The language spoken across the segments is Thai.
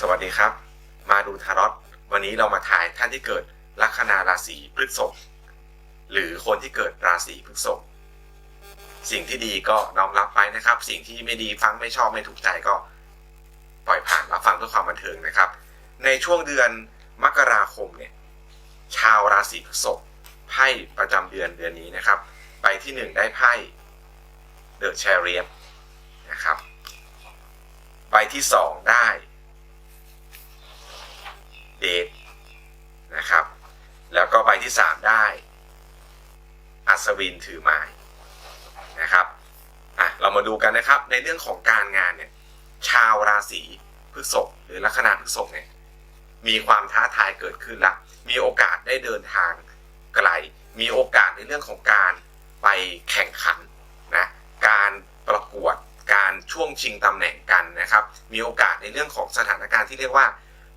สวัสดีครับ มาดูทารอตวันนี้เรามาทายท่านที่เกิดลัคนาราศีพฤษภหรือคนที่เกิดราศีพฤษภสิ่งที่ดีก็น้อมรับไปนะครับ สิ่งที่ไม่ดีฟังไม่ชอบไม่ถูกใจก็ ปล่อยผ่านรับฟังเพื่อความบันเทิงนะครับ ในช่วงเดือนมกราคมเนี่ยชาวราศีพฤษภไพ่ประจำเดือนเดือนนี้นะครับ ไปที่หนึ่งได้ไพ่เดอะแชเรียนะครับใบที่สองได้ เดทนะครับ แล้วก็ใบที่สามได้ อัศวินถือไม้นะครับอะเรามาดูกันนะครับ ในเรื่องของการงานเนี่ย ชาวราศีพฤษภหรือลัคนาพฤษภเนี่ยมีความท้าทายเกิดขึ้นละ มีโอกาสได้เดินทางไกล มีโอกาสในเรื่องของการไปแข่งขันนะ การประกวด การช่วงชิงตำแหน่งกันนะครับ มีโอกาสในเรื่องของสถานการณ์ที่เรียกว่า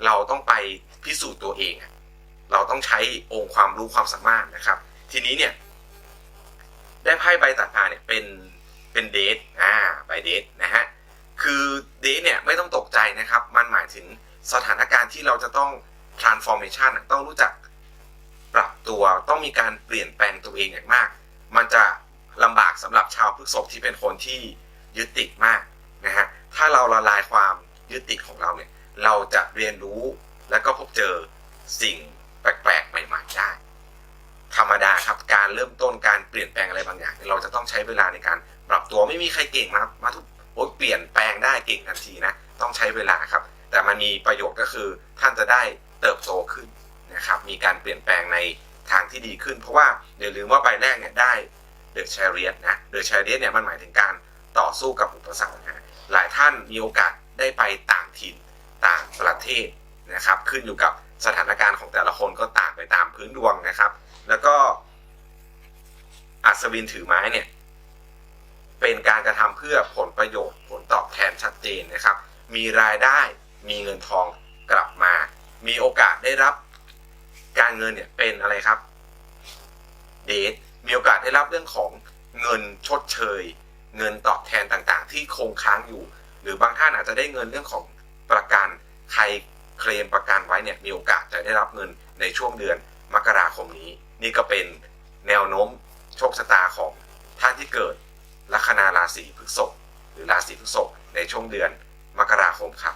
เราต้องไปพิสูจน์ตัวเอง เราต้องใช้องค์ความรู้ความสามารถนะครับ ทีนี้เนี่ย ได้ไพ่ใบตัดมาเนี่ยเป็นเป็นเดทอ่าใบเดทนะฮะคือเดทเนี่ยไม่ต้องตกใจนะครับ มันหมายถึงสถานการณ์ที่เราจะต้อง transformation ต้องรู้จักปรับตัวต้องมีการเปลี่ยนแปลงตัวเองอย่างมาก มันจะลำบากสำหรับชาวพฤษภที่เป็นคนที่ยึดติดมากนะฮะถ้าเราละลายความยึดติดของเราเนี่ย เราจะเรียนรู้และก็พบเจอสิ่งแปลกๆใหม่ๆได้ ธรรมดาครับการเริ่มต้นการเปลี่ยนแปลงอะไรบางอย่าง เราจะต้องใช้เวลาในการปรับตัวไม่มีใครเก่งมามาทุกโอ้ยเปลี่ยนแปลงได้เก่งทันทีนะต้องใช้เวลาครับ แต่มันมีประโยชน์ก็คือท่านจะได้เติบโตขึ้นนะครับ มีการเปลี่ยนแปลงในทางที่ดีขึ้น เพราะว่าอย่าลืมว่าใบแรกเนี่ยได้เดอะ h ชรี t นะเดอะ h ชรี t เนี่ยมันหมายถึงการต่อสู้กับอุปสรรคนะหลายท่านมีโอกาสได้ไปต่างถิ่น ต่างประเทศนะครับ ขึ้นอยู่กับสถานการณ์ของแต่ละคนก็ต่างไปตามพื้นดวงนะครับ แล้วก็อัศวินถือไม้เนี่ย เป็นการกระทำเพื่อผลประโยชน์ ผลตอบแทนชัดเจนนะครับ มีรายได้มีเงินทองกลับมา มีโอกาสได้รับการเงินเนี่ยเป็นอะไรครับเดทมีโอกาสได้รับเรื่องของเงินชดเชย เงินตอบแทนต่างๆ ที่คงค้างอยู่ หรือบางท่านอาจจะได้เงินเรื่องของ ประกันใครเคลมประกันไว้เนี่ยมีโอกาสจะได้รับเงินในช่วงเดือนมกราคมนี้ นี่ก็เป็นแนวโน้มโชคชะตาของท่านที่เกิดลัคนาราศีพฤษภหรือราศีพฤษภในช่วงเดือนมกราคมครับ